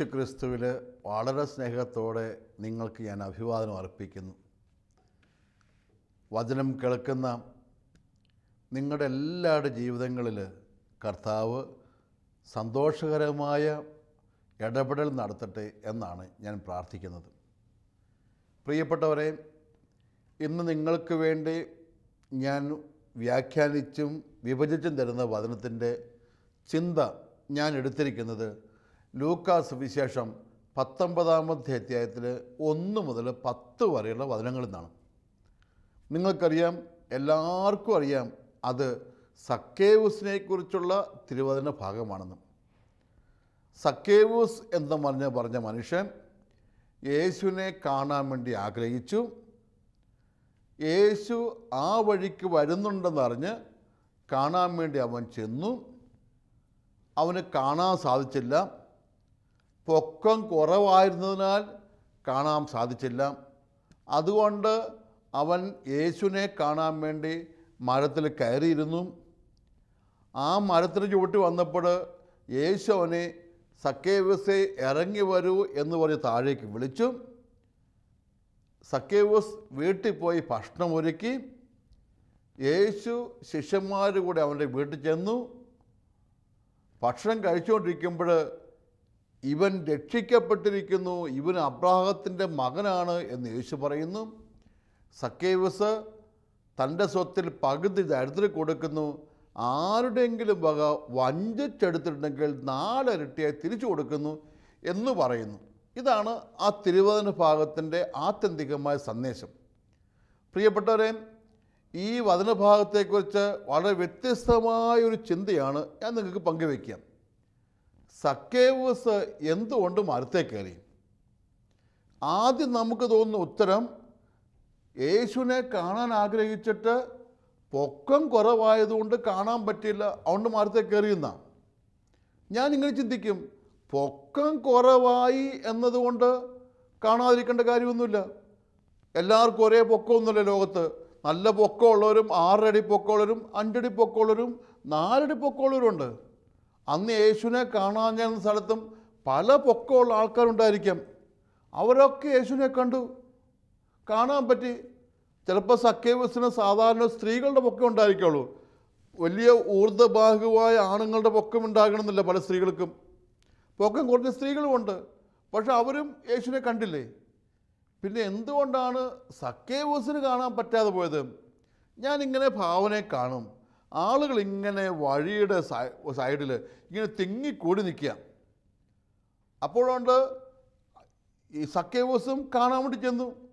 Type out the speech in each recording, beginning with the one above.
യേശു ക്രിസ്തുവിൽ വളരെ സ്നേഹത്തോടെ നിങ്ങൾക്ക് ഞാൻ അഭിവാദനം അർപ്പിക്കുന്നു. വചനം കേൾക്കുന്ന നിങ്ങളുടെ എല്ലാവരുടെ ജീവിതങ്ങളിൽ കർത്താവ് സന്തോഷകരമായ ഇടപെടൽ നടത്തട്ടെ എന്നാണ് ഞാൻ പ്രാർത്ഥിക്കുന്നത്. പ്രിയപ്പെട്ടവരെ ഇന്ന് നിങ്ങൾക്ക് വേണ്ടി ഞാൻ വ്യാഖ്യാനിച്ചും വിഭജിച്ചും തരുന്ന വചനത്തിന്റെ ചിന്ത ഞാൻ എടുത്തിരിക്കുന്നത് ലൂക്കാസ് വിശേഷം പത്തൊമ്പതാമത്തെ അധ്യായത്തിൽ ഒന്ന് മുതൽ പത്ത് വരെയുള്ള വചനങ്ങളിൽ നിന്നാണ് നിങ്ങൾക്കറിയാം എല്ലാവർക്കും അറിയാം അത് സക്കേവൂസിനെക്കുറിച്ചുള്ള തിരുവചന ഭാഗമാണെന്ന്. സക്കേവൂസ് എന്ന് പറഞ്ഞ പറഞ്ഞ മനുഷ്യൻ യേശുവിനെ കാണാൻ വേണ്ടി ആഗ്രഹിച്ചു. യേശു ആ വഴിക്ക് വരുന്നുണ്ടെന്നറിഞ്ഞ് കാണാൻ വേണ്ടി അവൻ ചെന്നു. അവന് കാണാൻ സാധിച്ചില്ല. പൊക്കം കുറവായിരുന്നതിനാൽ കാണാൻ സാധിച്ചില്ല. അതുകൊണ്ട് അവൻ യേശുവിനെ കാണാൻ വേണ്ടി മരത്തിൽ കയറിയിരുന്നു. ആ മരത്തിന് ചുവട്ടി വന്നപ്പോൾ യേശു അവനെ സക്കേവസെ ഇറങ്ങി വരൂ എന്ന് പറഞ്ഞ് താഴേക്ക് വിളിച്ചു. സക്കേവസ് വീട്ടിൽ പോയി ഭക്ഷണം ഒരുക്കി. യേശു ശിഷ്യന്മാർ കൂടെ അവന്റെ വീട്ടിൽ ചെന്നു. ഭക്ഷണം കഴിച്ചുകൊണ്ടിരിക്കുമ്പോൾ ഇവൻ രക്ഷിക്കപ്പെട്ടിരിക്കുന്നു ഇവൻ അബ്രാഹത്തിന്റെ മകനാണ് എന്ന് യേശു പറയുന്നു. സക്കേവസ് തന്റെ സ്വത്തിൽ പകുതി ദരിദ്ര കൊടുക്കുന്നു. ആരുടെയെങ്കിലും വക വഞ്ചിച്ചെടുത്തിട്ടുണ്ടെങ്കിൽ നാലരട്ടിയായി തിരിച്ചു കൊടുക്കുന്നു എന്ന് പറയുന്നു. ഇതാണ് ആ തിരുവചന ഭാഗത്തിന്റെ ആത്യന്തികമായ സന്ദേശം. പ്രിയപ്പെട്ടവരെ ഈ വചനഭാഗത്തെക്കുറിച്ച് വളരെ വ്യത്യസ്തമായ ഒരു ചിന്തയാണ് ഞാൻ നിങ്ങൾക്ക് പങ്കുവയ്ക്കാം സക്കേവസ് എന്തുകൊണ്ട് മരത്തെ കയറി? ആദ്യം നമുക്ക് തോന്നുന്ന ഉത്തരം യേശുവിനെ കാണാൻ ആഗ്രഹിച്ചിട്ട് പൊക്കം കുറവായതുകൊണ്ട് കാണാൻ പറ്റില്ല അതുകൊണ്ട് മരത്തെ കയറിയെന്ന. ഞാൻ ഇങ്ങനെ ചിന്തിക്കും പൊക്കം കുറവായി എന്നതുകൊണ്ട് കാണാതിരിക്കേണ്ട കാര്യമൊന്നുമില്ല. എല്ലാവർക്കും ഒരേ പൊക്കമൊന്നുമില്ല ലോകത്ത്. നല്ല പൊക്കമുള്ളവരും ആറടി പൊക്കമുള്ളവരും അഞ്ചടി പൊക്കമുള്ളവരും നാലടി പൊക്കമുള്ളവരും ഉണ്ട് അന്ന് യേശുവിനെ കാണാൻ ചെന്ന സ്ഥലത്തും പല പൊക്കമുള്ള ആൾക്കാരുണ്ടായിരിക്കാം. അവരൊക്കെ യേശുവിനെ കണ്ടു. കാണാൻ പറ്റി. ചിലപ്പോൾ സക്കേവസിന് സാധാരണ സ്ത്രീകളുടെ പൊക്കം ഉണ്ടായിരിക്കുള്ളൂ. വലിയ ഊർജബാഹുവായ ആണുങ്ങളുടെ പൊക്കം ഉണ്ടാകണമെന്നില്ല പല സ്ത്രീകൾക്കും. പൊക്കം കുറഞ്ഞ സ്ത്രീകളുമുണ്ട് പക്ഷെ അവരും യേശുവിനെ കണ്ടില്ലേ? പിന്നെ എന്തുകൊണ്ടാണ് സക്കേവൂസിന് കാണാൻ പറ്റാതെ പോയത്? ഞാനിങ്ങനെ ഭാവനയെ കാണും. ആളുകൾ ഇങ്ങനെ വഴിയുടെ സൈഡിൽ ഇങ്ങനെ തിങ്ങിക്കൂടി നിൽക്കുക. അപ്പോഴുണ്ട് ഈ സക്കേവസും കാണാൻ വേണ്ടി ചെന്നു.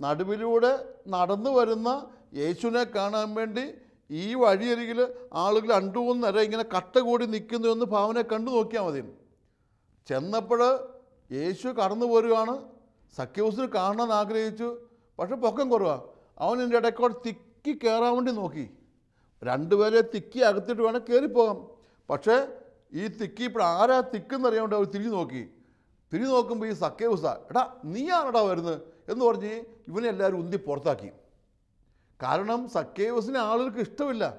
നടുവിലൂടെ നടന്നു വരുന്ന യേശുവിനെ കാണാൻ വേണ്ടി ഈ വഴിയരികിൽ ആളുകൾ രണ്ടു മൂന്ന് ഇങ്ങനെ കട്ട കൂടി നിൽക്കുന്നു എന്ന് ഭാവനെ കണ്ടു നോക്കിയാൽ മതി. ചെന്നപ്പോൾ യേശു കടന്നു പോരുകയാണ് സഖ്യവസിന് കാണണമെന്ന് ആഗ്രഹിച്ചു. പക്ഷെ പൊക്കം കുറവാണ് അവൻ എന്റെ ഇടയ്ക്കോട് തിക്കി കയറാൻ വേണ്ടി നോക്കി. രണ്ടുപേരെ തിക്കി അകത്തിട്ട് വേണം കയറിപ്പോകാം പക്ഷേ ഈ തിക്കി ഇപ്പോൾ ആരാ തിക്കെന്നറിയാണ്ട് അവർ തിരിഞ്ഞു നോക്കി. തിരിഞ്ഞു നോക്കുമ്പോൾ ഈ സഖ്യവസ എടാ നീയാണടാ വരുന്നത്? എന്ന് പറഞ്ഞ് ഇവനെ എല്ലാവരും ഉന്തി പുറത്താക്കി. കാരണം സക്കേവസിനെ ആളുകൾക്ക് ഇഷ്ടമില്ല.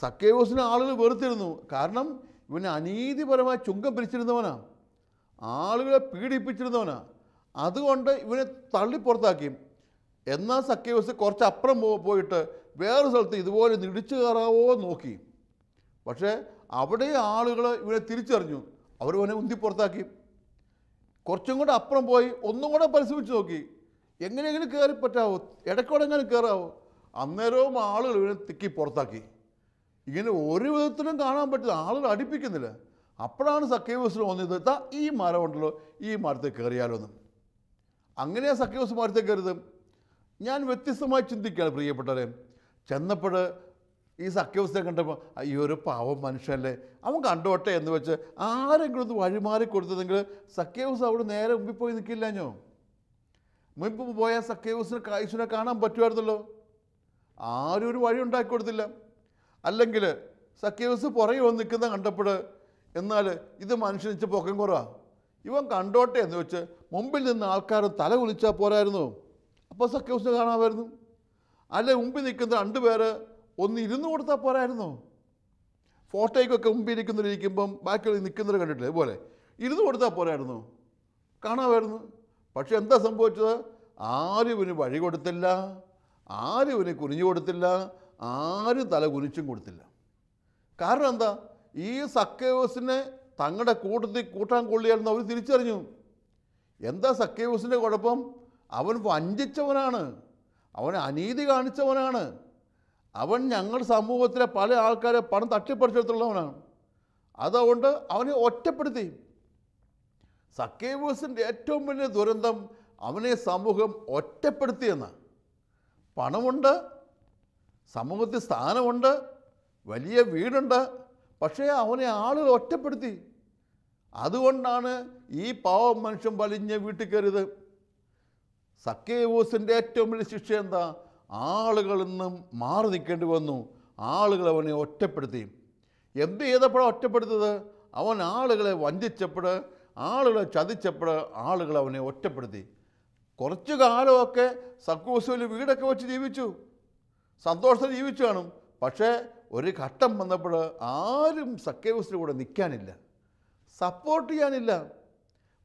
സക്കേവസിനെ ആളുകൾ വെറുത്തിരുന്നു. കാരണം ഇവനെ അനീതിപരമായി ചുങ്കം പിരിച്ചിരുന്നവനാ. ആളുകളെ പീഡിപ്പിച്ചിരുന്നവനാ. അതുകൊണ്ട് ഇവനെ തള്ളി പുറത്താക്കി. എന്നാൽ സക്കേവസ് കുറച്ച് അപ്പുറം പോയിട്ട് വേറെ സ്ഥലത്ത് ഇതുപോലെ നിടിച്ചു കയറാവോ നോക്കി. പക്ഷേ അവിടെ ആളുകൾ ഇവനെ തിരിച്ചറിഞ്ഞു. അവർ ഇവനെ ഉന്തി പുറത്താക്കി. കുറച്ചും കൂടെ അപ്പുറം പോയി ഒന്നും കൂടെ പരിശ്രമിച്ച് നോക്കി. എങ്ങനെയെങ്കിലും കയറി പറ്റാവോ? ഇടയ്ക്കൂടെ എങ്ങനെ കയറാവോ? അന്നേരവും ആളുകൾ ഇവനെ തിക്കി പുറത്താക്കി. ഇങ്ങനെ ഒരു വിധത്തിലും കാണാൻ പറ്റില്ല. ആളുകൾ അടുപ്പിക്കുന്നില്ല. അപ്പോഴാണ് സക്കേവസിന് തോന്നിയത് താ ഈ മരമുണ്ടല്ലോ ഈ മരത്തിൽ കയറിയാലോ എന്ന്. അങ്ങനെയാണ് സക്കേവസ് മരത്തിൽ കയറിയത്. ഞാൻ വ്യത്യസ്തമായി ചിന്തിക്കുകയാണ് പ്രിയപ്പെട്ടവരെ. ചെന്നപ്പോൾ ഈ സഖ്യവസ്ഥ കണ്ടപ്പോൾ ഈ ഒരു പാവം മനുഷ്യനല്ലേ. അവൻ കണ്ടോട്ടെ എന്ന് വെച്ച് ആരെങ്കിലും ഒന്ന് വഴിമാറി കൊടുത്തതെങ്കിൽ സഖ്യവസ് അവിടെ നേരെ മുമ്പിൽ പോയി നിൽക്കില്ലഞ്ഞോ? മുമ്പ് പോയ സഖ്യവസിന് കായ്സുനെ കാണാൻ പറ്റുമായിരുന്നല്ലോ. ആരും ഒരു വഴി ഉണ്ടാക്കി കൊടുത്തില്ല. അല്ലെങ്കിൽ സഖ്യവസ് പുറകെ വന്ന് നിൽക്കുന്ന കണ്ടപ്പോൾ എന്നാൽ ഇത് മനുഷ്യനിച്ച് പൊക്കം കുറവാണ് ഇവൻ കണ്ടോട്ടെ എന്ന് വെച്ച് മുമ്പിൽ നിന്ന് ആൾക്കാർ തല കുലിച്ചാൽ പോരായിരുന്നു. അപ്പോൾ സഖ്യവസിനെ കാണാമായിരുന്നു. അല്ലെ മുമ്പിൽ നിൽക്കുന്ന രണ്ട് പേര് ഒന്ന് ഇരുന്ന് കൊടുത്താൽ പോരായിരുന്നോ? ഫോട്ടോയ്ക്കൊക്കെ മുമ്പിൽ ഇരിക്കുന്നവരിക്കുമ്പം ബാക്കിയുള്ള നിൽക്കുന്നവർ കണ്ടിട്ടില്ല? ഇതുപോലെ. ഇരുന്ന് കൊടുത്താൽ പോരായിരുന്നു? കാണാമായിരുന്നു. പക്ഷെ എന്താ സംഭവിച്ചത്? ആരും ഇവന് വഴി കൊടുത്തില്ല. ആരും ഇവന് കുനിഞ്ഞു കൊടുത്തില്ല. ആരും തല കുനിച്ചും കൊടുത്തില്ല. കാരണം എന്താ? ഈ സക്കേവസിനെ തങ്ങളുടെ കൂട്ടത്തിൽ കൂട്ടാൻ കൊള്ളിയായിരുന്നു അവർ തിരിച്ചറിഞ്ഞു. എന്താ സക്കേവസിന്റെ കുഴപ്പം? അവൻ വഞ്ചിച്ചവനാണ്. അവൻ അനീതി കാണിച്ചവനാണ്. അവൻ ഞങ്ങൾ സമൂഹത്തിലെ പല ആൾക്കാരെ പണം തട്ടിപ്പറിച്ചെടുത്തുള്ളവനാണ്. അതുകൊണ്ട് അവനെ ഒറ്റപ്പെടുത്തി. സക്കേവേഴ്സിന്റെ ഏറ്റവും വലിയ ദുരന്തം അവനെ സമൂഹം ഒറ്റപ്പെടുത്തി എന്ന. പണമുണ്ട് സമൂഹത്തിൽ സ്ഥാനമുണ്ട് വലിയ വീടുണ്ട് പക്ഷേ അവനെ ആളുകൾ ഒറ്റപ്പെടുത്തി. അതുകൊണ്ടാണ് ഈ പാവം മനുഷ്യൻ വലിഞ്ഞ് വീട്ടിൽ കയറിയത്. സക്കേവൂസിന്റെ ഏറ്റവും വലിയ ശിക്ഷ എന്താ? ആളുകളിൽ നിന്നും മാറി നിൽക്കേണ്ടി വന്നു. ആളുകൾ അവനെ ഒറ്റപ്പെടുത്തി. എന്ത് ചെയ്തപ്പോഴാണ് ഒറ്റപ്പെടുത്തത്? അവൻ ആളുകളെ വഞ്ചിച്ചപ്പോൾ ആളുകളെ ചതിച്ചപ്പോൾ ആളുകൾ അവനെ ഒറ്റപ്പെടുത്തി. കുറച്ചു കാലമൊക്കെ സക്കൂസുവിൽ വീടൊക്കെ വെച്ച് ജീവിച്ചു. സന്തോഷത്തിൽ ജീവിച്ചു കാണും. പക്ഷേ ഒരു ഘട്ടം വന്നപ്പോൾ ആരും സക്കേവസിന്റെ കൂടെ നിൽക്കാനില്ല. സപ്പോർട്ട് ചെയ്യാനില്ല.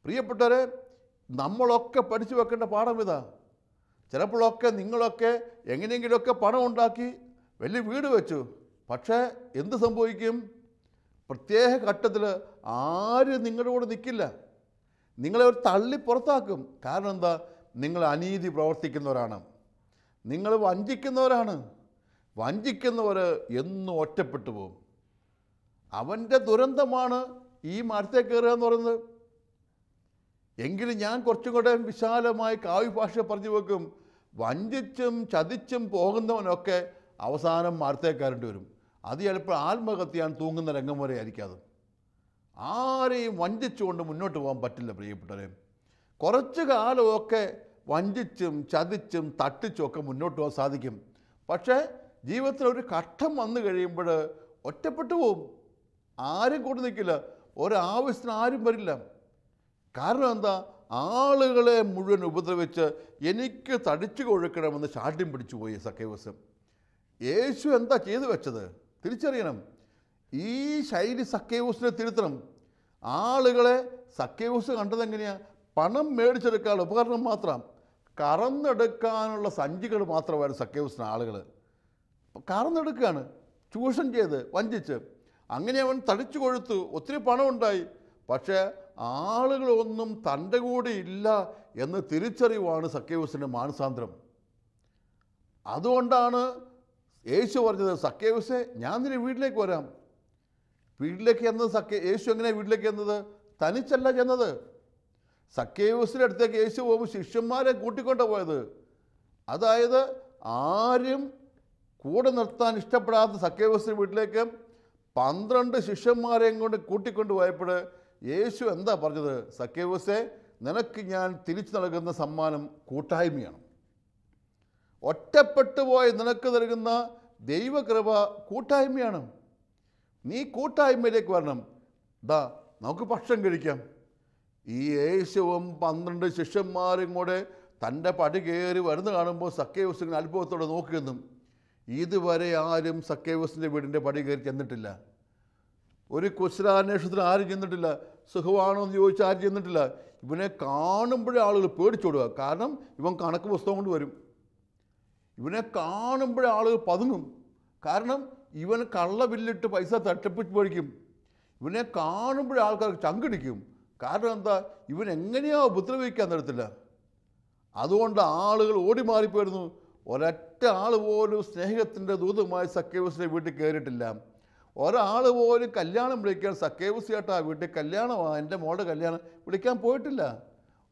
പ്രിയപ്പെട്ടവരെ നമ്മളൊക്കെ പഠിച്ചു വെക്കേണ്ട പാഠം ഇതാ. ചിലപ്പോഴൊക്കെ നിങ്ങളൊക്കെ എങ്ങനെയെങ്കിലുമൊക്കെ പണം ഉണ്ടാക്കി വലിയ വീട് വെച്ചു. പക്ഷേ എന്ത് സംഭവിക്കും? പ്രത്യേക ഘട്ടത്തിൽ ആരും നിങ്ങളുടെ കൂടെ നിൽക്കില്ല നിങ്ങളെ ഒരു തള്ളി പുറത്താക്കും. കാരണം എന്താ? നിങ്ങൾ അനീതി പ്രവർത്തിക്കുന്നവരാണ്. നിങ്ങൾ വഞ്ചിക്കുന്നവരാണ്. വഞ്ചിക്കുന്നവർ എന്നും ഒറ്റപ്പെട്ടു പോകും. അവന്റെ ദുരന്തമാണ് ഈ മരത്തെ കയറുക എന്ന് പറയുന്നത്. എങ്കിലും ഞാൻ കുറച്ചും കൂടെ വിശാലമായി കാവ്യ ഭാഷ പറഞ്ഞു വെക്കും. വഞ്ചിച്ചും ചതിച്ചും പോകുന്നവനൊക്കെ അവസാനം മരത്തെ വരും. അത് ചിലപ്പോൾ ആത്മഹത്യാൻ തൂങ്ങുന്ന രംഗം വരെ ആയിരിക്കാതെ ആരെയും വഞ്ചിച്ചുകൊണ്ട് മുന്നോട്ട് പോകാൻ പറ്റില്ല പ്രിയപ്പെട്ടവരെ. കുറച്ച് കാലമൊക്കെ വഞ്ചിച്ചും ചതിച്ചും തട്ടിച്ചും ഒക്കെ മുന്നോട്ട് പോകാൻ സാധിക്കും. പക്ഷേ ജീവിതത്തിൽ ഒരു ഘട്ടം വന്നു കഴിയുമ്പോൾ ഒറ്റപ്പെട്ടു പോവും. ആരും കൂടെ നിൽക്കില്ല. ഒരാവശ്യത്തിന് ആരും വരില്ല. കാരണം എന്താ? ആളുകളെ മുഴുവൻ ഉപദ്രവിച്ച് എനിക്ക് തടിച്ചു കൊഴുക്കണമെന്ന് ശാഠ്യം പിടിച്ചു പോയി സക്കേവസം യേശു എന്താ ചെയ്തു വെച്ചത്? തിരിച്ചറിയണം. ഈ ശൈലി സഖ്യവസിനെ തിരുത്തണം. ആളുകളെ സഖ്യവസ് കണ്ടത് എങ്ങനെയാണ് പണം മേടിച്ചെടുക്കാനുള്ള ഉപകരണം മാത്രം. കറന്നെടുക്കാനുള്ള സഞ്ചികൾ മാത്രമായിരുന്നു സഖ്യവസിന് ആളുകൾ കറന്നെടുക്കുകയാണ്. ചൂഷണം ചെയ്ത് വഞ്ചിച്ച്. അങ്ങനെ അവൻ തടിച്ചു കൊഴുത്തു. ഒത്തിരി പണമുണ്ടായി. പക്ഷേ ആളുകളൊന്നും തന്റെ കൂടെ ഇല്ല എന്ന് തിരിച്ചറിവാണ് സഖ്യവസിന്റെ മാനസാന്തരം. അതുകൊണ്ടാണ് യേശു പറഞ്ഞത് സഖ്യവസെ ഞാൻ നിന്റെ വീട്ടിലേക്ക് വരാം. വീട്ടിലേക്ക് എന്നത് സക്കേ യേശു എങ്ങനെയാണ് വീട്ടിലേക്ക് എന്നത് തനിച്ചല്ല ചെന്നത്. സഖ്യവസിന്റെ അടുത്തേക്ക് യേശു പോകുമ്പോൾ ശിഷ്യന്മാരെ കൂട്ടിക്കൊണ്ട് പോയത്. അതായത് ആരും കൂടെ നിർത്താൻ ഇഷ്ടപ്പെടാത്ത സഖ്യവസിന്റെ വീട്ടിലേക്ക് പന്ത്രണ്ട് ശിഷ്യന്മാരെയും കൊണ്ട് കൂട്ടിക്കൊണ്ട് പോയപ്പോൾ യേശു എന്താ പറഞ്ഞത്? സക്കേവൂസെ നിനക്ക് ഞാൻ തിരിച്ചു നൽകുന്ന സമ്മാനം കൂട്ടായ്മയാണ്. ഒറ്റപ്പെട്ടു പോയി നിനക്ക് നൽകുന്ന ദൈവകൃപ കൂട്ടായ്മയാണ്. നീ കൂട്ടായ്മയിലേക്ക് വരണം. ദാ നമുക്ക് ഭക്ഷണം കഴിക്കാം. ഈ യേശുവും പന്ത്രണ്ട് ശിഷ്യന്മാരും കൂടെ തന്റെ പടി കയറി വരുന്ന കാണുമ്പോൾ സക്കേവസിന് അത്ഭുതത്തോടെ നോക്കിയെന്നും ഇതുവരെ ആരും സക്കേവസിന്റെ വീടിന്റെ പടി കയറി ചെന്നിട്ടില്ല. ഒരു കുശലാന്വേഷണത്തിന് ആരും ചെന്നിട്ടില്ല? സുഖമാണോ എന്ന് ചോദിച്ചാൽ ആരും ചെന്നിട്ടില്ല? ഇവനെ കാണുമ്പോഴേ ആളുകൾ പേടിച്ചോടുക. കാരണം ഇവൻ കണക്ക് പുസ്തകം കൊണ്ട് വരും. ഇവനെ കാണുമ്പോഴേ ആളുകൾ പതുങ്ങും. കാരണം ഇവൻ കള്ള ബില്ലിട്ട് പൈസ തട്ടിപ്പിച്ച് മേടിക്കും. ഇവനെ കാണുമ്പോഴേ ആൾക്കാർക്ക് ചങ്കിടിക്കും. കാരണം എന്താ? ഇവൻ എങ്ങനെയാ ഉപദ്രവിക്കാൻ തരത്തില്ല. അതുകൊണ്ട് ആളുകൾ ഓടി മാറിപ്പോയിരുന്നു ഒരൊറ്റ ആൾ പോലും സ്നേഹത്തിന്റെ ദൂതമായി സക്കേവസിന്റെ വീട്ടിൽ കയറിയിട്ടില്ല. ഒരാൾ പോലും കല്യാണം വിളിക്കാൻ സക്കേവസ് ചേട്ടാ വീട്ടിൽ കല്യാണമാണ് എന്റെ മോളുടെ കല്യാണം വിളിക്കാൻ പോയിട്ടില്ല.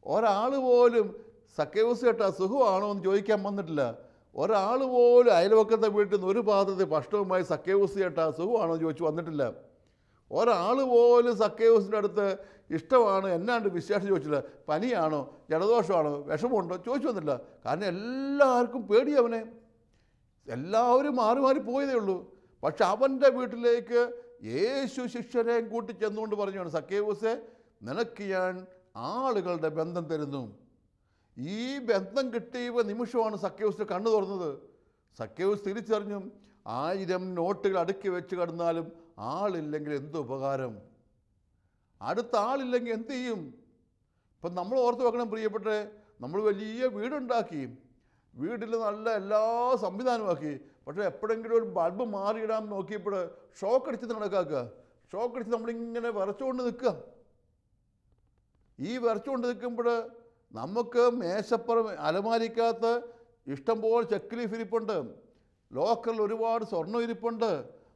ഒരാൾ പോലും സക്കേവസ് ചേട്ടാ സുഖമാണോ എന്ന് ചോദിക്കാൻ വന്നിട്ടില്ല. ഒരാൾ പോലും അയൽവക്കത്തെ വീട്ടിൽ നിന്ന് ഒരു പാത്രത്തിൽ ഭക്ഷണവുമായി സക്കേവസ് ചേട്ടാ സുഖമാണോ എന്ന് ചോദിച്ചു വന്നിട്ടില്ല. ഒരാൾ പോലും സക്കേവസിന്റെ അടുത്ത് ഇഷ്ടമാണ് എന്നാണ്ട് വിശേഷം ചോദിച്ചില്ല. പനിയാണോ ജലദോഷമാണോ വിഷമമുണ്ടോ ചോദിച്ചു വന്നിട്ടില്ല. കാരണം എല്ലാവർക്കും പേടി അവനെ. എല്ലാവരും മാറി മാറി പോയതേ ഉള്ളൂ. പക്ഷെ അവന്റെ വീട്ടിലേക്ക് യേശു ശിഷ്യരെയും കൂട്ടി ചെന്നുകൊണ്ട് പറഞ്ഞാണ് സക്കേവൂസെ നിനക്ക് ഞാൻ ആളുകളുടെ ബന്ധം തരുന്നു. ഈ ബന്ധം കിട്ടിയ നിമിഷമാണ് സക്കേവൂസിന്റെ കണ്ണു തുറന്നത്. സക്കേവൂസ് തിരിച്ചറിഞ്ഞു ആയിരം നോട്ടുകൾ അടുക്കി വെച്ച് കിടന്നാലും ആളില്ലെങ്കിൽ എന്ത് ഉപകാരം? അടുത്ത ആളില്ലെങ്കിൽ എന്ത് ചെയ്യും? ഇപ്പം നമ്മൾ ഓർത്ത് വെക്കണം പ്രിയപ്പെട്ടേ നമ്മൾ വലിയ വീടുണ്ടാക്കി. വീട്ടിൽ നല്ല എല്ലാ സംവിധാനമാക്കി പക്ഷേ എപ്പോഴെങ്കിലും ഒരു ബൾബ് മാറിയിടാൻ നോക്കിയപ്പോൾ ഷോക്ക് അടിച്ച് നടക്കാക്കുക. ഷോക്ക് അടിച്ച് നമ്മളിങ്ങനെ വിറച്ചുകൊണ്ട് നിൽക്കുക. ഈ വിറച്ചുകൊണ്ട് നിൽക്കുമ്പോൾ നമുക്ക് മേശപ്പുറം അലമാരിക്കകത്ത് ഇഷ്ടംപോലെ ചെക്കിലീഫ് ഇരിപ്പുണ്ട്. ലോക്കറിൽ ഒരുപാട് സ്വർണം ഇരിപ്പുണ്ട്.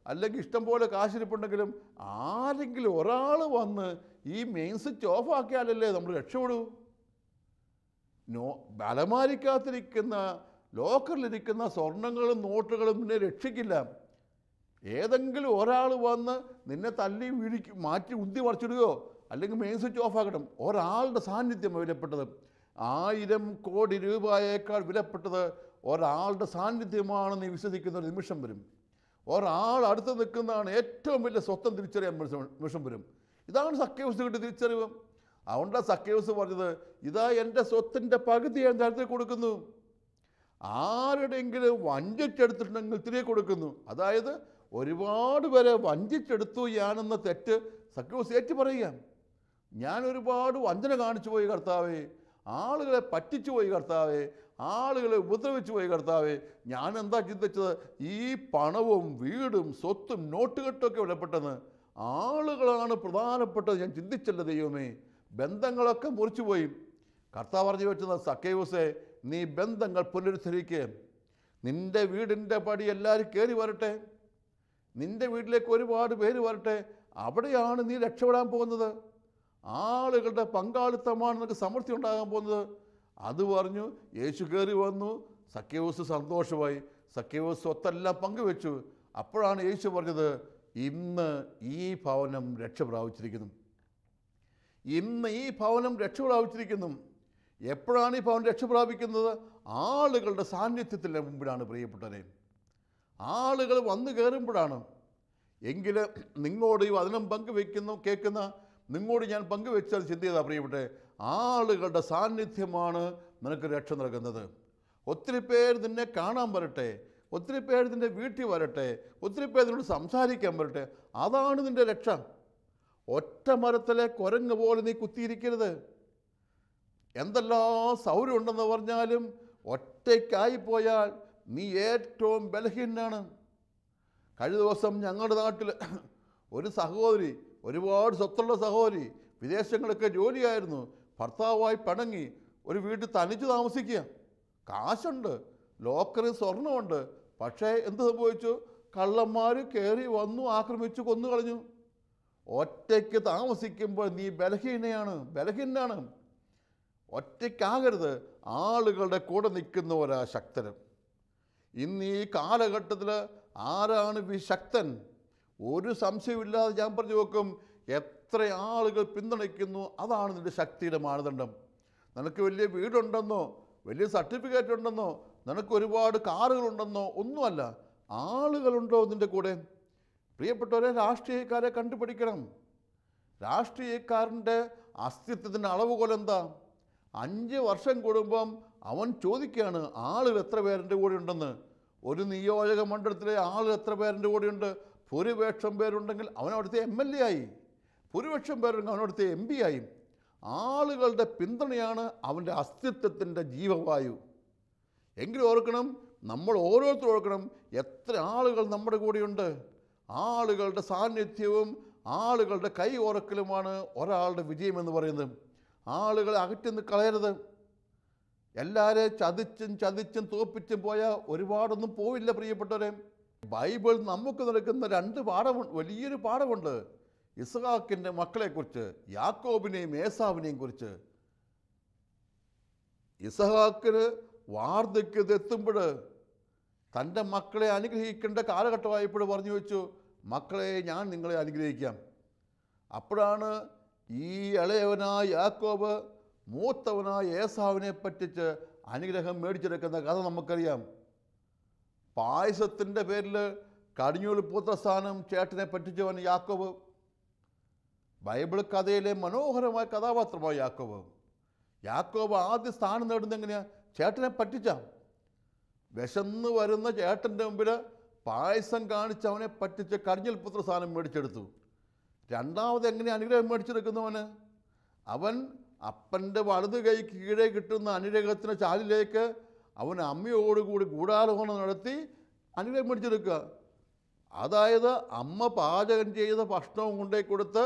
അല്ലെങ്കിൽ ഇഷ്ടംപോലെ കാശിരിപ്പുണ്ടെങ്കിലും ആരെങ്കിലും ഒരാൾ വന്ന് ഈ മെയിൻ സ്വിച്ച് ഓഫ് ആക്കിയാലല്ലേ നമ്മൾ രക്ഷപ്പെടൂ നോ അലമാരിക്കകത്തിരിക്കുന്ന ലോക്കറിലിരിക്കുന്ന സ്വർണങ്ങളും നോട്ടുകളും നിന്നെ രക്ഷിക്കില്ല. ഏതെങ്കിലും ഒരാൾ വന്ന് നിന്നെ തല്ലി വീഴിക്ക് മാറ്റി ഉന്തി മറിച്ചിടുകയോ അല്ലെങ്കിൽ മെയിൻ സ്വിച്ച് ഓഫ് ആക്കണം ഒരാളുടെ സാന്നിധ്യം വിലപ്പെട്ടത്. ആയിരം കോടി രൂപയേക്കാൾ വിലപ്പെട്ടത് ഒരാളുടെ സാന്നിധ്യമാണ് നീ വിശ്വസിക്കുന്ന ഒരു നിമിഷം വരും. ഒരാൾ അടുത്ത് നിൽക്കുന്നതാണ് ഏറ്റവും വലിയ സ്വത്തം തിരിച്ചറിയാൻ നിമിഷം നിമിഷം വരും. ഇതാണ് സഖ്യവസ് കിട്ടിയ തിരിച്ചറിവ്. അതുകൊണ്ടാണ് സഖ്യവസ് പറഞ്ഞത് ഇതാ എന്റെ സ്വത്തിന്റെ പകുതി ഞാൻ തരത്തിൽ കൊടുക്കുന്നു. ആരുടെയെങ്കിലും വഞ്ചിച്ചെടുത്തിട്ടുണ്ടെങ്കിൽ തിരികെ കൊടുക്കുന്നു. അതായത് ഒരുപാട് പേരെ വഞ്ചിച്ചെടുത്തു ഞാനെന്ന തെറ്റ് സഖ്യവസ് ഏറ്റു പറയുക ഞാൻ ഒരുപാട് വഞ്ചന കാണിച്ചു പോയി കർത്താവേ. ആളുകളെ പറ്റിച്ചു പോയി കർത്താവേ. ആളുകളെ ഉപദ്രവിച്ചു പോയി കർത്താവേ. ഞാൻ എന്താ ചിന്തിച്ചത്? ഈ പണവും വീടും സ്വത്തും നോട്ടുകെട്ടൊക്കെ വിലപ്പെട്ടെന്ന്. ആളുകളാണ് പ്രധാനപ്പെട്ടത്. ഞാൻ ചിന്തിച്ചല്ല ദൈവമേ. ബന്ധങ്ങളൊക്കെ മുറിച്ചു പോയി കർത്താവ് പറഞ്ഞു വെച്ചത് സക്കേവസേ നീ ബന്ധങ്ങൾ പുനരുദ്ധരിക്കുക നിന്റെ വീടിന്റെ പടി എല്ലാവരും കയറി വരട്ടെ. നിന്റെ വീട്ടിലേക്ക് ഒരുപാട് പേര് വരട്ടെ. അവിടെയാണ് നീ രക്ഷപ്പെടാൻ പോകുന്നത്. ആളുകളുടെ പങ്കാളിത്തമാണ് നിനക്ക് സമൃദ്ധി ഉണ്ടാകാൻ പോകുന്നത്. അത് പറഞ്ഞു യേശു കയറി വന്നു. സഖ്യവസ് സന്തോഷമായി. സഖ്യവസ് സ്വത്തെല്ലാം പങ്കുവെച്ചു. അപ്പോഴാണ് യേശു പറഞ്ഞത് ഇന്ന് ഈ ഭവനം രക്ഷ പ്രാപിച്ചിരിക്കുന്നു ഇന്ന് ഈ ഭവനം രക്ഷ പ്രാപിച്ചിരിക്കുന്നു എപ്പോഴാണ് ഈ അവൻ രക്ഷ പ്രാപിക്കുന്നത്? ആളുകളുടെ സാന്നിധ്യത്തിന്റെ മുമ്പിലാണ് പ്രിയപ്പെട്ടവരെ. ആളുകൾ വന്നു കയറുമ്പോഴാണ്. എങ്കിൽ നിങ്ങളോട് ഈ വചനം പങ്കുവെക്കുന്നു കേൾക്കുന്ന നിങ്ങളോട് ഞാൻ പങ്കുവെച്ചാൽ ചിന്ത ചെയ്താൽ പ്രിയപ്പെട്ടെ ആളുകളുടെ സാന്നിധ്യമാണ് നിനക്ക് രക്ഷ നൽകുന്നത്. ഒത്തിരി പേര് നിന്നെ കാണാൻ വരട്ടെ ഒത്തിരി പേര് നിന്റെ വീട്ടിൽ വരട്ടെ ഒത്തിരി പേര് നിന്നോട് സംസാരിക്കാൻ വരട്ടെ. അതാണ് നിന്റെ രക്ഷ. ഒറ്റ മരത്തിലെ കുരങ്ങ് പോലെ നീ കുത്തിയിരിക്കരുത്. എന്തെല്ലാം സൗരം ഉണ്ടെന്ന് പറഞ്ഞാലും ഒറ്റയ്ക്കായി പോയാൽ നീ ഏറ്റവും ബലഹീനാണ് കഴിഞ്ഞ ദിവസം ഞങ്ങളുടെ നാട്ടിൽ ഒരു സഹോദരി ഒരുപാട് സ്വത്തുള്ള സഹോദരി വിദേശങ്ങളൊക്കെ ജോലിയായിരുന്നു. ഭർത്താവായി പണങ്ങി ഒരു വീട്ടിൽ തനിച്ച് താമസിക്കുക. കാശുണ്ട് ലോക്കറിൽ സ്വർണമുണ്ട് പക്ഷേ എന്ത് സംഭവിച്ചു? കള്ളന്മാർ കയറി വന്നു ആക്രമിച്ചു കൊന്നു കളഞ്ഞു ഒറ്റയ്ക്ക് താമസിക്കുമ്പോൾ നീ ബലഹീനയാണ് ബലഹീനാണ് ഒറ്റയ്ക്കാകരുത്. ആളുകളുടെ കൂടെ നിൽക്കുന്നവരാ ശക്തനും. ഇന്ന് ഈ കാലഘട്ടത്തിൽ ആരാണ് വിശക്തൻ? ഒരു സംശയമില്ലാതെ ഞാൻ പറഞ്ഞു നോക്കും എത്ര ആളുകൾ പിന്തുണയ്ക്കുന്നു അതാണ് നിന്റെ ശക്തിയുടെ മാനദണ്ഡം. നിനക്ക് വലിയ വീടുണ്ടെന്നോ വലിയ സർട്ടിഫിക്കറ്റ് ഉണ്ടെന്നോ നിനക്ക് ഒരുപാട് കാറുകളുണ്ടെന്നോ ഒന്നുമല്ല ആളുകളുണ്ടോ നിന്റെ കൂടെ? പ്രിയപ്പെട്ടവരെ രാഷ്ട്രീയക്കാരെ കണ്ടുപിടിക്കണം. രാഷ്ട്രീയക്കാരന്റെ അസ്തിത്വത്തിന്റെ അളവുകോൽ എന്താ അഞ്ച് വർഷം കൂടുമ്പം അവൻ ചോദിക്കുകയാണ് ആളുകൾ എത്ര പേരുടെ കൂടെ ഉണ്ടെന്ന്? ഒരു നിയോജക മണ്ഡലത്തിലെ ആളുകൾ എത്ര പേരുടെ ഉണ്ട്? ഭൂരിപക്ഷം പേരുണ്ടെങ്കിൽ അവൻ അവിടുത്തെ എം എൽ എ ആയി. ഭൂരിപക്ഷം പേരുണ്ടെങ്കിൽ അവൻ എം പി ആയി. ആളുകളുടെ പിന്തുണയാണ് അവന്റെ അസ്തിത്വത്തിന്റെ ജീവവായു. എങ്കിലും ഓർക്കണം നമ്മൾ ഓരോരുത്തരും ഓർക്കണം എത്ര ആളുകൾ നമ്മുടെ കൂടെയുണ്ട്? ആളുകളുടെ സാന്നിധ്യവും ആളുകളുടെ കൈ ഓർക്കലുമാണ് ഒരാളുടെ വിജയമെന്ന് പറയുന്നത്. ആളുകളെ അകറ്റി കളയരുത്. എല്ലാവരെയും ചതിച്ചും ചതിച്ചും തോപ്പിച്ചും പോയാൽ ഒരുപാടൊന്നും പോവില്ല പ്രിയപ്പെട്ടവരെ. ബൈബിൾ നമുക്ക് നൽകുന്ന രണ്ട് പാഠമുണ്ട് വലിയൊരു പാഠമുണ്ട്. ഇസ്ഹാക്കിന്റെ മക്കളെക്കുറിച്ച് യാക്കോബിനെയും ഏസാവിനെയും കുറിച്ച്. ഇസഹാക്കിന് വാർദ്ധക്യതെത്തുമ്പോൾ തന്റെ മക്കളെ അനുഗ്രഹിക്കേണ്ട കാലഘട്ടമായപ്പോൾ പറഞ്ഞു വെച്ചു മക്കളെ ഞാൻ നിങ്ങളെ അനുഗ്രഹിക്കാം. അപ്പോഴാണ് ഈ ഇളയവനായ യാക്കോബ് മൂത്തവനായ ഏസാവിനെ പറ്റിച്ച് അനുഗ്രഹം മേടിച്ചെടുക്കുന്ന കഥ നമുക്കറിയാം. പായസത്തിന്റെ പേരിൽ കടിഞ്ഞൂൽ പുത്രസ്ഥാനം ചേട്ടനെ പറ്റിച്ചവൻ യാക്കോബ്. ബൈബിൾ കഥയിലെ മനോഹരമായ കഥാപാത്രമായ യാക്കോബ്. യാക്കോബ് ആദ്യ സ്ഥാനം നേടുന്നെങ്ങനെയാ ചേട്ടനെ പറ്റിച്ചാം. വിശന്ന് വരുന്ന ചേട്ടന്റെ മുമ്പിൽ പായസം കാണിച്ച് അവനെ പറ്റിച്ച് കടിഞ്ഞൽ പുത്ര സാധനം മേടിച്ചെടുത്തു. രണ്ടാമത് എങ്ങനെ അനുഗ്രഹം മേടിച്ചെടുക്കുന്നവന് അവൻ അപ്പന്റെ വലത് കൈ കീഴെ കിട്ടുന്ന അനുഗ്രഹത്തിന്റെ ചാലിലേക്ക് അവൻ അമ്മയോടുകൂടി ഗൂഢാലോചന നടത്തി അനുഗ്രഹം മേടിച്ചെടുക്കുക അതായത് അമ്മ പാചകം ചെയ്ത ഭക്ഷണവും കൊണ്ടേ കൊടുത്ത്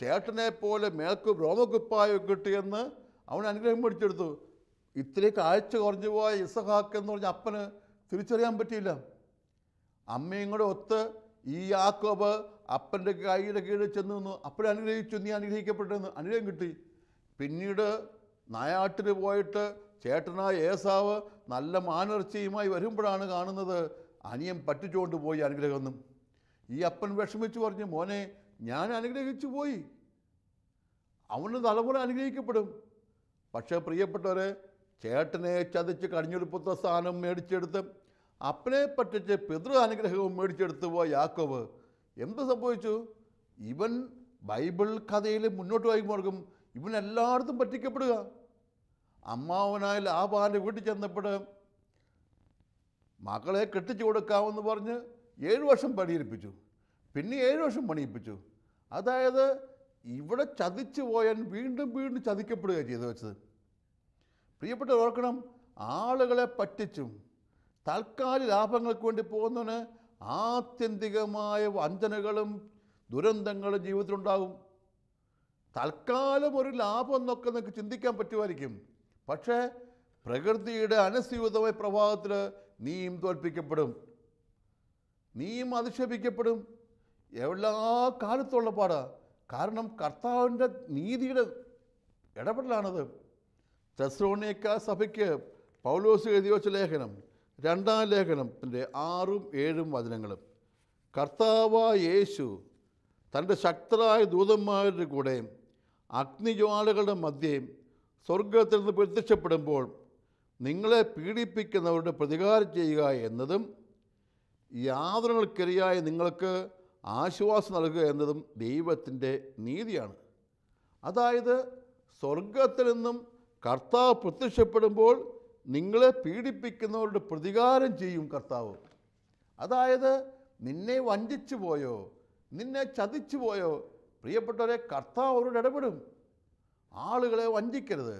ചേട്ടനെ പോലെ മേൽക്ക് രോമക്കുപ്പായൊക്കെ കിട്ടിയെന്ന് അവൻ അനുഗ്രഹം മേടിച്ചെടുത്തു ഇത്രയും കാഴ്ച കുറഞ്ഞു പോയ ഇസഹാക്ക് എന്ന് പറഞ്ഞ അപ്പന് തിരിച്ചറിയാൻ പറ്റിയില്ല. അമ്മയും കൂടെ ഒത്ത് ഈ യാക്കോബ് അപ്പന്റെ കൈയുടെ കീഴിൽ ചെന്ന് നിന്നു. അപ്പനെ അനുഗ്രഹിച്ചു. നീ അനുഗ്രഹിക്കപ്പെട്ടെന്ന് അനുഗ്രഹം കിട്ടി. പിന്നീട് നായാട്ടിൽ പോയിട്ട് ചേട്ടനായ ഏസാവ് നല്ല മാനർച്ചയുമായി വരുമ്പോഴാണ് കാണുന്നത്. അനിയൻ പറ്റിച്ചുകൊണ്ട് പോയി അനുഗ്രഹമെന്നും. ഈ അപ്പൻ വിഷമിച്ച് പറഞ്ഞു മോനെ ഞാൻ അനുഗ്രഹിച്ചു പോയി. അവന് തലമുറ അനുഗ്രഹിക്കപ്പെടും. പക്ഷേ പ്രിയപ്പെട്ടവരെ ചേട്ടനെ ചതിച്ച് കടിഞ്ഞെടുപ്പത്ത സ്ഥാനം മേടിച്ചെടുത്ത് അപ്പനെ പറ്റിച്ച് പിതൃ അനുഗ്രഹവും മേടിച്ചെടുത്ത് പോയ യാക്കോവ് എന്ത് സംഭവിച്ചു? ഇവൻ ബൈബിൾ കഥയിൽ മുന്നോട്ട് വൈകുമ്പോഴേക്കും ഇവൻ എല്ലായിടത്തും പറ്റിക്കപ്പെടുക. അമ്മാവനായ ലാബാന്റെ വീട്ടിൽ ചെന്നപ്പോൾ മകളെ കെട്ടിച്ചു കൊടുക്കാമെന്ന് പറഞ്ഞ് ഏഴ് വർഷം പണിയിരിപ്പിച്ചു പിന്നെ ഏഴ് വർഷം പണിയിപ്പിച്ചു. അതായത് ഇവിടെ ചതിച്ചു പോയാൽ വീണ്ടും വീണ്ടും ചതിക്കപ്പെടുകയാണ് ചെയ്തു വെച്ചത്. പ്രിയപ്പെട്ട ഓർക്കണം ആളുകളെ പറ്റിച്ചും തൽക്കാല ലാഭങ്ങൾക്ക് വേണ്ടി പോകുന്നവന് ആത്യന്തികമായ വഞ്ചനകളും ദുരന്തങ്ങളും ജീവിതത്തിലുണ്ടാകും. തൽക്കാലം ഒരു ലാഭം എന്നൊക്കെ നിങ്ങൾക്ക് ചിന്തിക്കാൻ പറ്റുമായിരിക്കും. പക്ഷേ പ്രകൃതിയുടെ അനുസ്യൂതമായ പ്രഭാവത്തിൽ നീയും തോൽപ്പിക്കപ്പെടും. നീയും അധിക്ഷേപിക്കപ്പെടും. എല്ലാ കാലത്തുള്ള പാടാ. കാരണം കർത്താവിന്റെ നീതിയുടെ ഇടപെടലാണത്. തെസ്രോണിയക്കാ സഭയ്ക്ക് പൗലോസ് എഴുതി വെച്ച ലേഖനം രണ്ടാം ലേഖനത്തിന്റെ ആറും ഏഴും വചനങ്ങളും. കർത്താവായ യേശു തന്റെ ശക്തരായ ദൂതന്മാരുടെ കൂടെ അഗ്നിജ്വാലകളുടെ മധ്യേ സ്വർഗത്തിൽ നിന്ന് പ്രത്യക്ഷപ്പെടുമ്പോൾ നിങ്ങളെ പീഡിപ്പിക്കുന്നവരുടെ പ്രതികാരം ചെയ്യുക എന്നതും യാതനകൾക്കിരയായ നിങ്ങൾക്ക് ആശ്വാസം നൽകുക എന്നതും ദൈവത്തിന്റെ നീതിയാണ്. അതായത് സ്വർഗത്തിൽ നിന്നും കർത്താവ് പ്രത്യക്ഷപ്പെടുമ്പോൾ നിങ്ങളെ പീഡിപ്പിക്കുന്നവരുടെ പ്രതികാരം ചെയ്യും കർത്താവ്. അതായത് നിന്നെ വഞ്ചിച്ചു പോയോ നിന്നെ ചതിച്ചു പോയോ പ്രിയപ്പെട്ടവരെ കർത്താവ് അവരോട് ഇടപെടും. ആളുകളെ വഞ്ചിക്കരുത്.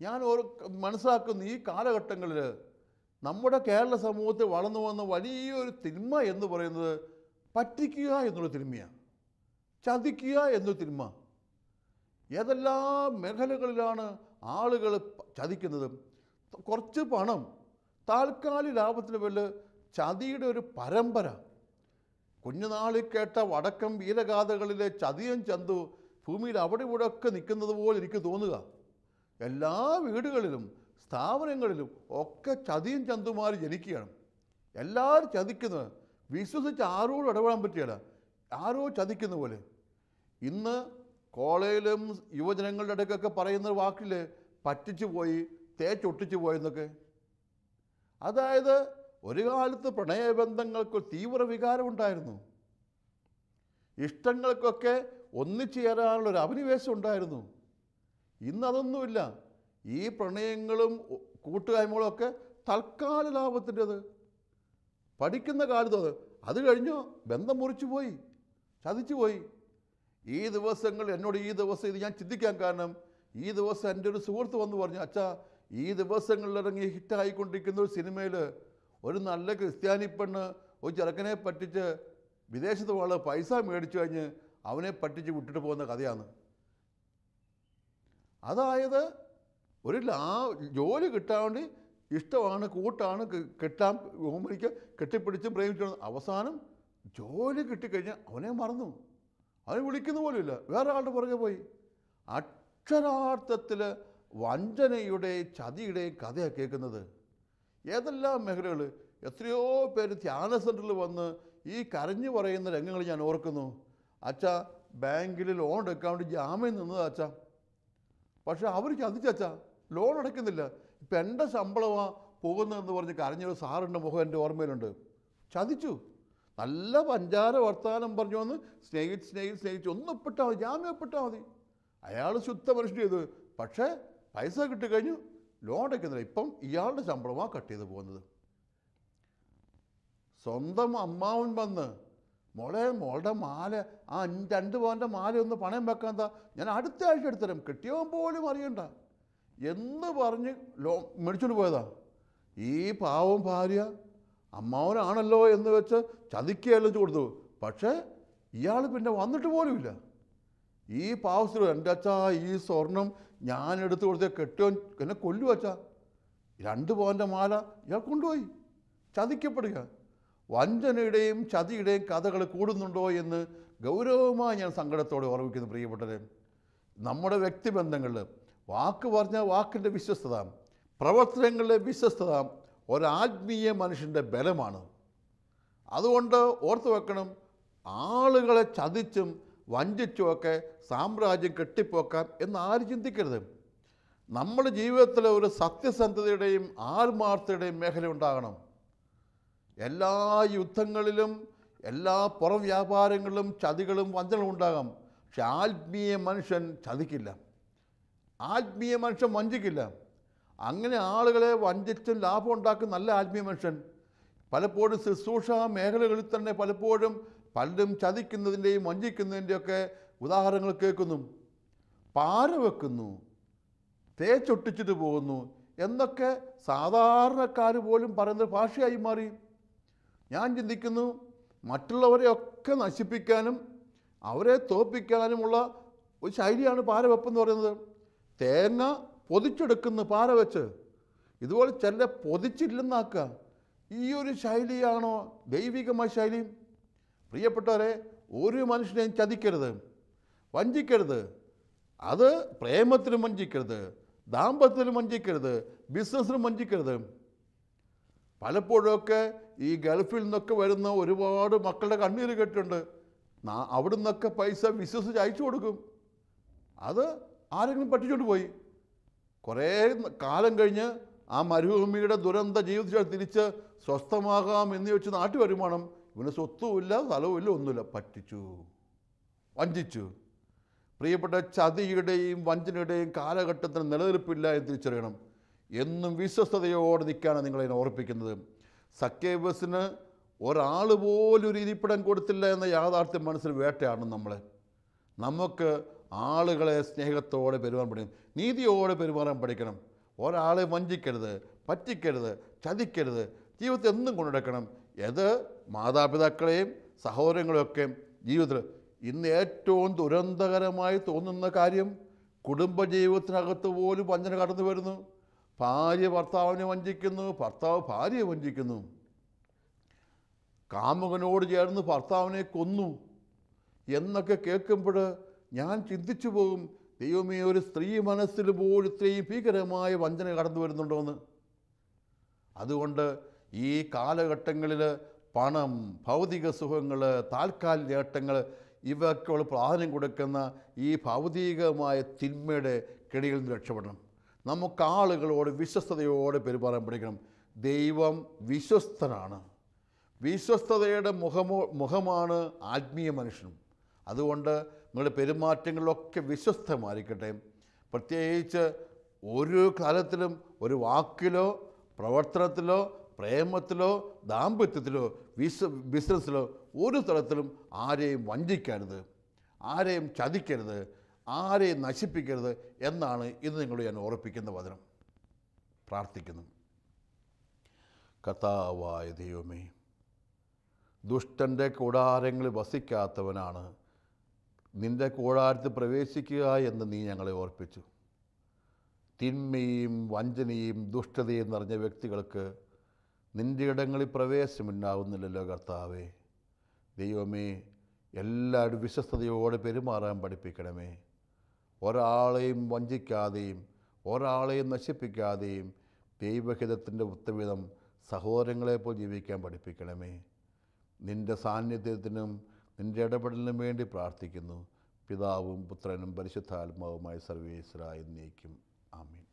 ഞാൻ ഒരു മനസ്സിലാക്കുന്ന ഈ കാലഘട്ടങ്ങളിൽ നമ്മുടെ കേരള സമൂഹത്തിൽ വളർന്നു വന്ന വലിയൊരു തിന്മ എന്ന് പറയുന്നത് പറ്റിക്കുക എന്നുള്ള തിന്മയാണ് ചതിക്കുക എന്നൊരു തിന്മ. ഏതെല്ലാം മേഖലകളിലാണ് ആളുകൾ ചതിക്കുന്നതും ചതിക്കുന്നത്? കുറച്ച് പണം താൽക്കാലിക ലാഭത്തിന് പേരിൽ ചതിയുടെ ഒരു പരമ്പര. കുഞ്ഞുനാളിൽ കേട്ട വടക്കം വീരഗാഥകളിലെ ചതിയൻ ചന്തു ഭൂമിയിൽ അവിടെ ഇവിടെ ഒക്കെ നിൽക്കുന്നത് പോലെ എനിക്ക് തോന്നുക. എല്ലാ വീടുകളിലും സ്ഥാപനങ്ങളിലും ഒക്കെ ചതിയും ചന്തുമാർ ജനിക്കുകയാണ്. എല്ലാവരും ചതിക്കുന്നത് വിശ്വസിച്ച് ആരോടും ഇടപെടാൻ പറ്റിയല്ല ആരോ ചതിക്കുന്ന പോലെ. ഇന്ന് കോളേജിലും യുവജനങ്ങളുടെ ഇടയ്ക്കൊക്കെ പറയുന്ന വാക്കിൽ പറ്റിച്ചു പോയി തേച്ചൊട്ടിച്ചു പോയെന്നൊക്കെ? അതായത് ഒരു കാലത്ത് പ്രണയബന്ധങ്ങൾക്ക് തീവ്ര വികാരമുണ്ടായിരുന്നു. ഇഷ്ടങ്ങൾക്കൊക്കെ ഒന്നിച്ചു ചേരാനുള്ള ഒരു അഭിനിവേശം ഉണ്ടായിരുന്നു. ഇന്നതൊന്നുമില്ല. ഈ പ്രണയങ്ങളും കൂട്ടുകായ്മകളും ഒക്കെ തൽക്കാല ലാഭത്തിന്റെത്. പഠിക്കുന്ന കാലത്ത് അത് അത് കഴിഞ്ഞോ ബന്ധം മുറിച്ചു പോയി ചതിച്ചു പോയി. ഈ ദിവസങ്ങൾ എന്നോട് ഈ ദിവസം ഇത് ഞാൻ ചിന്തിക്കാൻ കാരണം ഈ ദിവസം എന്റെ ഒരു സുഹൃത്ത് വന്ന് പറഞ്ഞു അച്ഛാ ഈ ദിവസങ്ങളിൽ ഇറങ്ങി ഹിറ്റായിക്കൊണ്ടിരിക്കുന്ന ഒരു സിനിമയിൽ ഒരു നല്ല ക്രിസ്ത്യാനി പെണ്ണ് ഒരു ചെറുക്കനെ പറ്റിച്ച് വിദേശത്ത് പോകാനുള്ള പൈസ മേടിച്ചു കഴിഞ്ഞ് അവനെ പറ്റിച്ച് വിട്ടിട്ട് പോകുന്ന കഥയാണ്. അതായത് ഒരു ലാ ജോലി കിട്ടാൻ വേണ്ടി ഇഷ്ടമാണ് കൂട്ടാണ് കെട്ടാൻ ഓമനിക്ക് കെട്ടിപ്പിടിച്ച് പ്രേമിച്ചു. അവസാനം ജോലി കിട്ടിക്കഴിഞ്ഞാൽ അവനെ മറന്നു. അവനെ വിളിക്കുന്ന പോലുമില്ല. വേറെ ആളുടെ പുറകെ പോയി. അക്ഷരാർത്ഥത്തിൽ വഞ്ചനയുടെ ചതിയുടെ കഥയാണ് കേൾക്കുന്നത്. ഏതെല്ലാം മേഖലകൾ എത്രയോ പേര് ധ്യാന സെന്ററിൽ വന്ന് ഈ കരഞ്ഞു പറയുന്ന രംഗങ്ങൾ ഞാൻ ഓർക്കുന്നു. അച്ഛാ ബാങ്കിൽ ലോൺ എടുക്കാൻ വേണ്ടി ജാമ്യം നിന്നത് അച്ഛാ. പക്ഷെ അവർ ചതിച്ചച്ച ലോൺ അടയ്ക്കുന്നില്ല. ഇപ്പം എന്റെ ശമ്പളമാണ് പോകുന്നതെന്ന് പറഞ്ഞ് കരഞ്ഞൊരു സാറിന്റെ മുഖം എന്റെ ഓർമ്മയിലുണ്ട്. ചതിച്ചു. നല്ല പഞ്ചാര വർത്തമാനം പറഞ്ഞു വന്ന് സ്നേഹിച്ച് സ്നേഹിച്ച് സ്നേഹിച്ച് ഒന്ന് ഒപ്പിട്ടാൽ മതി ജാമ്യം ഒപ്പിട്ടാൽ മതി. അയാൾ ശുദ്ധ മനുഷ്യൻ ചെയ്തു. പക്ഷേ പൈസ കിട്ടിക്കഴിഞ്ഞു ലോൺ അടയ്ക്കുന്നില്ല. ഇപ്പം ഇയാളുടെ ശമ്പളമാണ് കട്ട് ചെയ്ത് പോകുന്നത്. സ്വന്തം അമ്മാവൻ വന്ന് മോളെ മോളുടെ മാല ആ രണ്ട് പവന്റെ മാല ഒന്ന് പണയം വെക്കാൻ എന്താ? ഞാൻ അടുത്ത ആഴ്ച എടുത്തരാം കിട്ടിയവൻ പോലും അറിയണ്ട. എന്ന് പറഞ്ഞ് ലോ മേടിച്ചുകൊണ്ട് പോയതാ. ഈ പാവം ഭാര്യ അമ്മാവനാണല്ലോ എന്ന് വെച്ച് ചതിക്കുകയല്ലോ കൊടുത്തു പക്ഷേ ഇയാൾ പിന്നെ വന്നിട്ട് പോലുമില്ല. ഈ പാവസ്ഥ എന്റെ അച്ഛാ ഈ സ്വർണം ഞാൻ എടുത്തു കൊടുത്ത കെട്ടോ എന്നെ കൊല്ലു അച്ഛാ. രണ്ട് പവന്റെ മാല ഇയാൾ കൊണ്ടുപോയി. ചതിക്കപ്പെടുക. വഞ്ചനയുടെയും ചതിയുടെയും കഥകൾ കൂടുന്നുണ്ടോ എന്ന് ഗൗരവമായി ഞാൻ സങ്കടത്തോടെ ഓർമ്മിക്കുന്നു പ്രിയപ്പെട്ടത് നമ്മുടെ വ്യക്തിബന്ധങ്ങളിൽ വാക്ക് പറഞ്ഞ വാക്കിന്റെ വിശ്വസ്തത പ്രവർത്തനങ്ങളിലെ വിശ്വസ്തത ഒരാത്മീയ മനുഷ്യന്റെ ബലമാണ്. അതുകൊണ്ട് ഓർത്തു വെക്കണം ആളുകളെ ചതിച്ചും വഞ്ചിച്ചുമൊക്കെ സാമ്രാജ്യം കെട്ടിപ്പോക്കാം എന്ന് ആര് ചിന്തിക്കരുത്. നമ്മുടെ ജീവിതത്തിൽ ഒരു സത്യസന്ധതയുടെയും ആത്മാർത്ഥതയുടെയും മേഖല ഉണ്ടാകണം. എല്ലാ യുദ്ധങ്ങളിലും എല്ലാ പുറം വ്യാപാരങ്ങളിലും ചതികളും വഞ്ചനകളും ഉണ്ടാകാം. പക്ഷെ ആത്മീയ മനുഷ്യൻ ചതിക്കില്ല. ആത്മീയ മനുഷ്യൻ വഞ്ചിക്കില്ല. അങ്ങനെ ആളുകളെ വഞ്ചിച്ചും ലാഭം ഉണ്ടാക്കുന്ന നല്ല ആത്മീയ മനുഷ്യൻ. പലപ്പോഴും ശുശ്രൂഷ മേഖലകളിൽ തന്നെ പലപ്പോഴും പലരും ചതിക്കുന്നതിന്റെയും വഞ്ചിക്കുന്നതിന്റെയൊക്കെ ഉദാഹരണങ്ങൾ കേൾക്കുന്നു. പാര വെക്കുന്നു. തേച്ചൊട്ടിച്ചിട്ട് പോകുന്നു. എന്നൊക്കെ സാധാരണക്കാർ പോലും പറയുന്ന ഭാഷയായി മാറി. ഞാൻ ചിന്തിക്കുന്നു മറ്റുള്ളവരെയൊക്കെ നശിപ്പിക്കാനും അവരെ തോൽപ്പിക്കാനുമുള്ള ഒരു ശൈലിയാണ് പാരവെപ്പെന്ന് പറയുന്നത്. തേങ്ങ പൊതിച്ചെടുക്കുന്നു പാര വെച്ച്. ഇതുപോലെ ചില പൊതിച്ചില്ലെന്നാക്കുക. ഈ ഒരു ശൈലിയാണോ ദൈവികമായ ശൈലി? പ്രിയപ്പെട്ടവരെ ഒരു മനുഷ്യനെയും ചതിക്കരുത് വഞ്ചിക്കരുത്. അത് പ്രേമത്തിലും വഞ്ചിക്കരുത് ദാമ്പത്യത്തിലും വഞ്ചിക്കരുത് ബിസിനസ്സിലും വഞ്ചിക്കരുത്. പലപ്പോഴൊക്കെ ഈ ഗൾഫിൽ നിന്നൊക്കെ വരുന്ന ഒരുപാട് മക്കളുടെ കണ്ണീര് കേട്ടിട്ടുണ്ട്. അവിടെ നിന്നൊക്കെ പൈസ വിശ്വസിച്ച് അയച്ചു കൊടുക്കും. അത് ആരെങ്കിലും പറ്റിച്ചുകൊണ്ട് പോയി. കുറേ കാലം കഴിഞ്ഞ് ആ മരുഭൂമിയുടെ ദുരന്ത ജീവിതത്തിൽ തിരിച്ച് സ്വസ്ഥമാകാം എന്ന് വെച്ച് നാട്ടു ഇവന് സ്വത്തുമില്ല സ്ഥലവുമില്ല ഒന്നുമില്ല. പറ്റിച്ചു. വഞ്ചിച്ചു. പ്രിയപ്പെട്ട ചതിയുടെയും വഞ്ചനയുടെയും കാലഘട്ടത്തിന് നിലനിൽപ്പില്ല എന്ന് തിരിച്ചറിയണം. എന്നും വിശ്വസ്തയോടെ നിൽക്കാനാണ് നിങ്ങളെ ഓർപ്പിക്കുന്നത്. സക്കേബസിന് ഒരാൾ പോലും ഒരു ഇരിപ്പിടം കൊടുത്തില്ല എന്ന യാഥാർത്ഥ്യം മനസ്സിൽ വേട്ടയാണ് നമ്മളെ. നമുക്ക് ആളുകളെ സ്നേഹത്തോടെ പെരുമാറാൻ പഠിക്കണം. നീതിയോടെ പെരുമാറാൻ പഠിക്കണം. ഒരാളെ വഞ്ചിക്കരുത് പറ്റിക്കരുത് ചതിക്കരുത്. ജീവിതത്തിൽ എന്നും കൊണ്ടുനടക്കണം ഇത് മാതാപിതാക്കളെയും സഹോദരങ്ങളെയൊക്കെ ജീവിതത്തിൽ ഇന്ന് ഏറ്റവും ദുരന്തകരമായി തോന്നുന്ന കാര്യം കുടുംബജീവിതത്തിനകത്ത് പോലും വഞ്ചന കടന്നു വരുന്നു. ഭാര്യ ഭർത്താവിനെ വഞ്ചിക്കുന്നു ഭർത്താവ് ഭാര്യയെ വഞ്ചിക്കുന്നു. കാമുകനോട് ചേർന്ന് ഭർത്താവിനെ കൊന്നു എന്നൊക്കെ കേൾക്കുമ്പോൾ ഞാൻ ചിന്തിച്ചു പോകും ദൈവമേ ഒരു സ്ത്രീ മനസ്സിൽ പോലും ഇത്രയും ഭീകരമായ വഞ്ചന കടന്നു വരുന്നുണ്ടോയെന്ന് അതുകൊണ്ട് ഈ കാലഘട്ടങ്ങളിൽ പണം ഭൗതിക സുഖങ്ങൾ താൽക്കാലിക നേട്ടങ്ങൾ ഇവയ്ക്കുള്ള പ്രാധാന്യം കൊടുക്കുന്ന ഈ ഭൗതികമായ തിന്മയുടെ കിടയിൽ നിന്ന് രക്ഷപ്പെടണം. നമുക്ക് ആളുകളോട് വിശ്വസ്തയോടെ പെരുമാറാൻ പഠിക്കണം. ദൈവം വിശ്വസ്തനാണ്. വിശ്വസ്തതയുടെ മുഖമോ മുഖമാണ് ആത്മീയ മനുഷ്യനും. അതുകൊണ്ട് നിങ്ങളുടെ പെരുമാറ്റങ്ങളിലൊക്കെ വിശ്വസ്തമായിരിക്കട്ടെ. പ്രത്യേകിച്ച് ഒരു കാലത്തിലും ഒരു വാക്കിലോ പ്രവർത്തനത്തിലോ പ്രേമത്തിലോ ദാമ്പത്യത്തിലോ വിശ്വ ബിസിനസ്സിലോ ഒരു തരത്തിലും ആരെയും വഞ്ചിക്കരുത്. ആരെയും ചതിക്കരുത്. ആരെയും നശിപ്പിക്കരുത് എന്നാണ് ഇന്ന് നിങ്ങൾ ഞാൻ ഓർപ്പിക്കുന്ന വചനം. പ്രാർത്ഥിക്കുന്നു. കഥാവായ ദൈവമേ ദുഷ്ടന്റെ കൂടാരങ്ങളിൽ വസിക്കാത്തവനാണ്. നിന്റെ കൂടാരത്തിൽ പ്രവേശിക്കുക എന്ന് നീ ഞങ്ങളെ ഓർപ്പിച്ചു. തിന്മയും വഞ്ചനയും ദുഷ്ടതയും നിറഞ്ഞ വ്യക്തികൾക്ക് നിന്റെ ഇടങ്ങളിൽ പ്രവേശമുണ്ടാവുന്നില്ലല്ലോ കർത്താവേ. ദൈവമേ എല്ലാവരും വിശ്വസ്തയോടെ പെരുമാറാൻ പഠിപ്പിക്കണമേ. ഒരാളെയും വഞ്ചിക്കാതെയും ഒരാളെയും നശിപ്പിക്കാതെയും ദൈവഹിതത്തിന്റെ ഉത്തവിധം സഹോദരങ്ങളെപ്പോൾ ജീവിക്കാൻ പഠിപ്പിക്കണമേ. നിന്റെ സാന്നിധ്യത്തിനും നിന്റെ ഇടപെടലിനും വേണ്ടി പ്രാർത്ഥിക്കുന്നു. പിതാവും പുത്രനും പരിശുദ്ധാത്മാവുമായ സർവേശ്വരായി നീക്കും ആമീൻ.